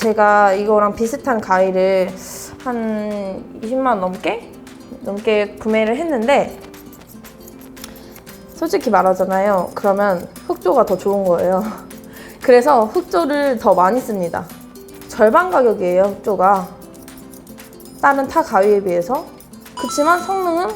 제가 이거랑 비슷한 가위를 한 20만 원 넘게 넘게 구매를 했는데 솔직히 말하잖아요. 그러면 흑조가 더 좋은 거예요. 그래서 흑조를 더 많이 씁니다. 절반 가격이에요, 흑조가. 다른 타 가위에 비해서. 그렇지만 성능은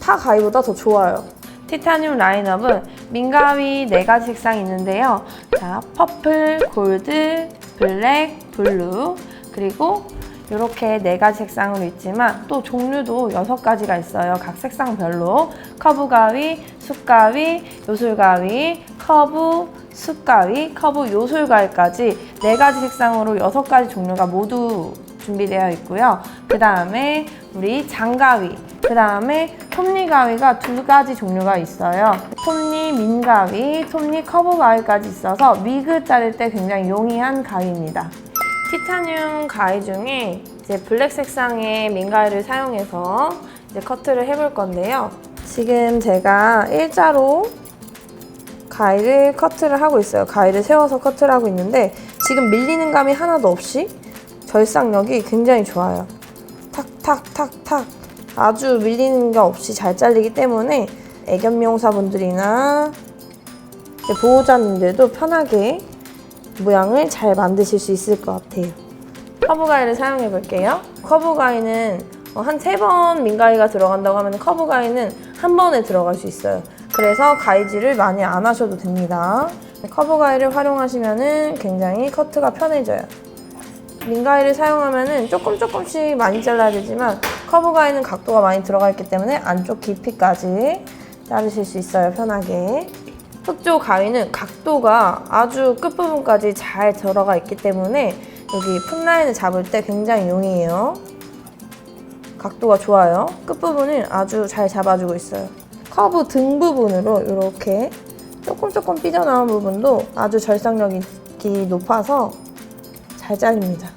타 가위보다 더 좋아요. 티타늄 라인업은 민가위 4가지 색상이 있는데요. 자, 퍼플, 골드, 블랙, 블루, 그리고 이렇게 네 가지 색상으로 있지만 또 종류도 여섯 가지가 있어요. 각 색상별로 커브 가위, 숯 가위, 요술 가위, 커브, 숯 가위, 커브 요술 가위까지 네 가지 색상으로 여섯 가지 종류가 모두 준비되어 있고요. 그 다음에 우리 장가위, 그 다음에 톱니 가위가 두 가지 종류가 있어요. 톱니 민가위, 톱니 커브 가위까지 있어서 위그 자를 때 굉장히 용이한 가위입니다. 티타늄 가위 중에 이제 블랙 색상의 민가위를 사용해서 이제 커트를 해볼 건데요. 지금 제가 일자로 가위를 커트를 하고 있어요. 가위를 세워서 커트를 하고 있는데 지금 밀리는 감이 하나도 없이 절삭력이 굉장히 좋아요. 탁탁탁탁 아주 밀리는 게 없이 잘 잘리기 때문에 애견 미용사분들이나 보호자님들도 편하게 모양을 잘 만드실 수 있을 것 같아요. 커브 가위를 사용해 볼게요. 커브 가위는 어, 한세 번 민가위가 들어간다고 하면 커브 가위는 한 번에 들어갈 수 있어요. 그래서 가위질을 많이 안 하셔도 됩니다. 커브 가위를 활용하시면 굉장히 커트가 편해져요. 민가위를 사용하면 조금 조금씩 많이 잘라야 되지만 커브 가위는 각도가 많이 들어가 있기 때문에 안쪽 깊이까지 자르실 수 있어요, 편하게. 흑조 가위는 각도가 아주 끝부분까지 잘 들어가 있기 때문에 여기 풋라인을 잡을 때 굉장히 용이해요. 각도가 좋아요. 끝부분을 아주 잘 잡아주고 있어요. 커브 등 부분으로 이렇게 조금 조금 삐져나온 부분도 아주 절삭력이 높아서 잘 잘립니다.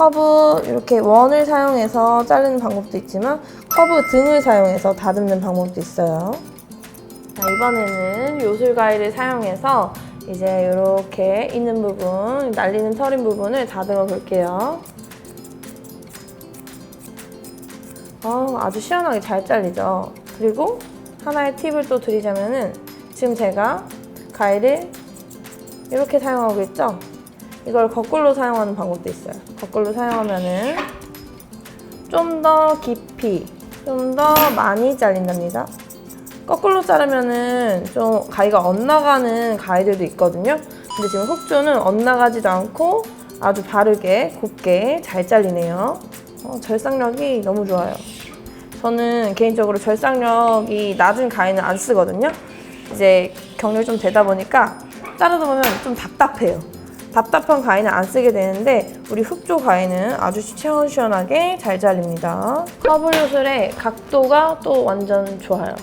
커브 이렇게 원을 사용해서 자르는 방법도 있지만 커브 등을 사용해서 다듬는 방법도 있어요. 자, 이번에는 요술 가위를 사용해서 이제 이렇게 있는 부분, 날리는 털인 부분을 다듬어 볼게요. 어, 아주 시원하게 잘 잘리죠. 그리고 하나의 팁을 또 드리자면은 지금 제가 가위를 이렇게 사용하고 있죠? 이걸 거꾸로 사용하는 방법도 있어요. 거꾸로 사용하면은 좀 더 깊이, 좀 더 많이 잘린답니다. 거꾸로 자르면은 좀 가위가 엇나가는 가위들도 있거든요. 근데 지금 흑조는 엇나가지도 않고 아주 바르게 곱게 잘 잘리네요. 어, 절삭력이 너무 좋아요. 저는 개인적으로 절삭력이 낮은 가위는 안 쓰거든요. 이제 경력이 좀 되다 보니까 자르다 보면 좀 답답해요. 답답한 가위는 안 쓰게 되는데 우리 흑조 가위는 아주 시원시원하게 잘 잘립니다. 커브 요술의 각도가 또 완전 좋아요.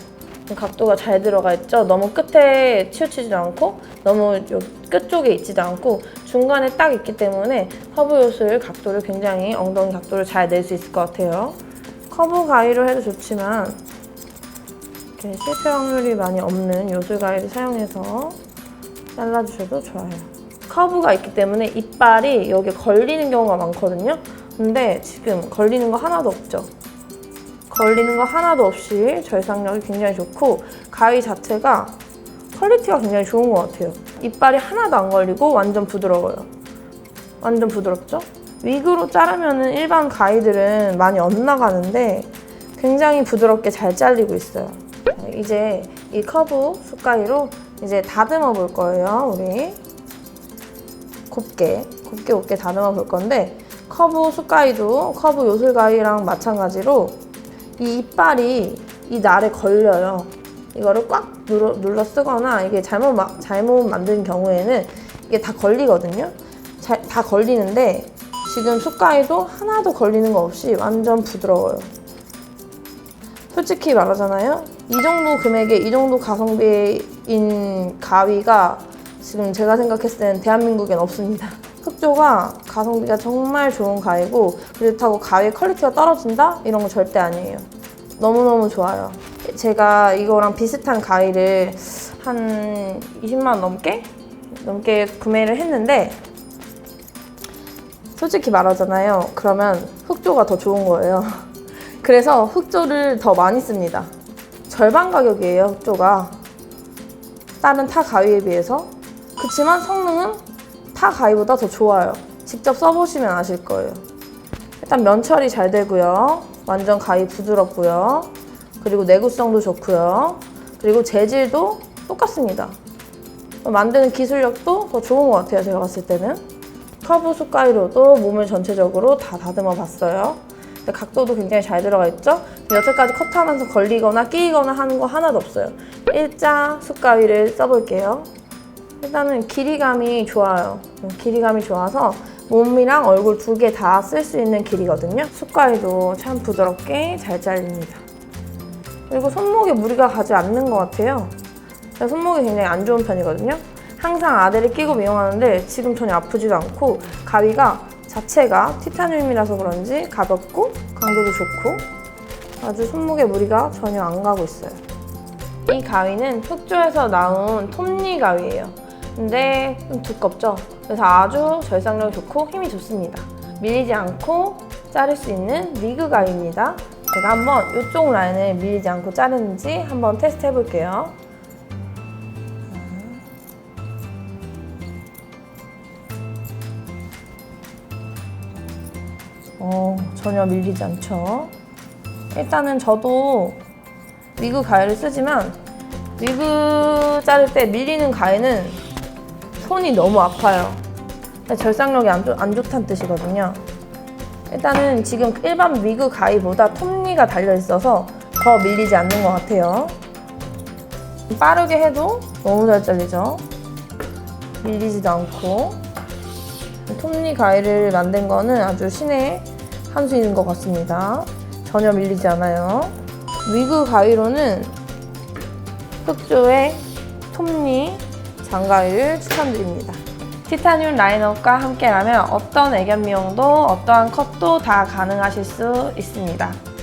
각도가 잘 들어가 있죠. 너무 끝에 치우치지도 않고 너무 요 끝쪽에 있지도 않고 중간에 딱 있기 때문에 커브 요술 각도를 굉장히 엉덩이 각도를 잘 낼 수 있을 것 같아요. 커브 가위로 해도 좋지만 실패 확률이 많이 없는 요술 가위를 사용해서 잘라주셔도 좋아요. 커브가 있기 때문에 이빨이 여기에 걸리는 경우가 많거든요. 근데 지금 걸리는 거 하나도 없죠. 걸리는 거 하나도 없이 절삭력이 굉장히 좋고 가위 자체가 퀄리티가 굉장히 좋은 것 같아요. 이빨이 하나도 안 걸리고 완전 부드러워요. 완전 부드럽죠? 위그로 자르면은 일반 가위들은 많이 엇나가는데 굉장히 부드럽게 잘 잘리고 있어요. 이제 이 커브 숟가위로 이제 다듬어 볼 거예요, 우리. 곱게, 곱게 곱게 다듬어 볼 건데 커브 숟가위도 커브 요술가위랑 마찬가지로 이 이빨이 이 날에 걸려요. 이거를 꽉 눌러, 눌러 쓰거나 이게 잘못, 마, 잘못 만든 경우에는 이게 다 걸리거든요. 자, 다 걸리는데 지금 숟가위도 하나도 걸리는 거 없이 완전 부드러워요. 솔직히 말하잖아요. 이 정도 금액에 이 정도 가성비인 가위가 지금 제가 생각했을 때는 대한민국엔 없습니다. 흑조가 가성비가 정말 좋은 가위고 그렇다고 가위 퀄리티가 떨어진다? 이런 거 절대 아니에요. 너무너무 좋아요. 제가 이거랑 비슷한 가위를 한 20만 원 넘게? 넘게 구매를 했는데 솔직히 말하잖아요. 그러면 흑조가 더 좋은 거예요. 그래서 흑조를 더 많이 씁니다. 절반 가격이에요, 흑조가. 다른 타 가위에 비해서. 그렇지만 성능은 타 가위보다 더 좋아요. 직접 써보시면 아실 거예요. 일단 면 처리 잘 되고요. 완전 가위 부드럽고요. 그리고 내구성도 좋고요. 그리고 재질도 똑같습니다. 만드는 기술력도 더 좋은 것 같아요. 제가 봤을 때는. 커브 숟가위로도 몸을 전체적으로 다 다듬어 봤어요. 각도도 굉장히 잘 들어가 있죠? 여태까지 컷하면서 걸리거나 끼거나 하는 거 하나도 없어요. 일자 숟가위를 써볼게요. 일단은 길이감이 좋아요. 길이감이 좋아서 몸이랑 얼굴 두 개 다 쓸 수 있는 길이거든요. 숟가위도 참 부드럽게 잘 잘립니다. 그리고 손목에 무리가 가지 않는 것 같아요. 손목이 굉장히 안 좋은 편이거든요. 항상 아대를 끼고 미용하는데 지금 전혀 아프지도 않고 가위가 자체가 티타늄이라서 그런지 가볍고 강도도 좋고 아주 손목에 무리가 전혀 안 가고 있어요. 이 가위는 흑조에서 나온 톱니 가위예요. 근데 좀 두껍죠? 그래서 아주 절삭력이 좋고 힘이 좋습니다. 밀리지 않고 자를 수 있는 리그 가위입니다. 제가 한번 이쪽 라인을 밀리지 않고 자르는지 한번 테스트 해볼게요. 어, 전혀 밀리지 않죠. 일단은 저도 리그 가위를 쓰지만 리그 자를 때 밀리는 가위는 손이 너무 아파요. 절삭력이 안, 좋, 안 좋다는 뜻이거든요. 일단은 지금 일반 리그 가위보다 톱니가 달려 있어서 더 밀리지 않는 것 같아요. 빠르게 해도 너무 잘 잘리죠. 밀리지도 않고 톱니 가위를 만든 거는 아주 신의 한 수인 것 같습니다. 전혀 밀리지 않아요. 위그 가위로는 흑조의 톱니 장가위를 추천드립니다. 티타늄 라인업과 함께라면 어떤 애견 미용도 어떠한 컷도 다 가능하실 수 있습니다.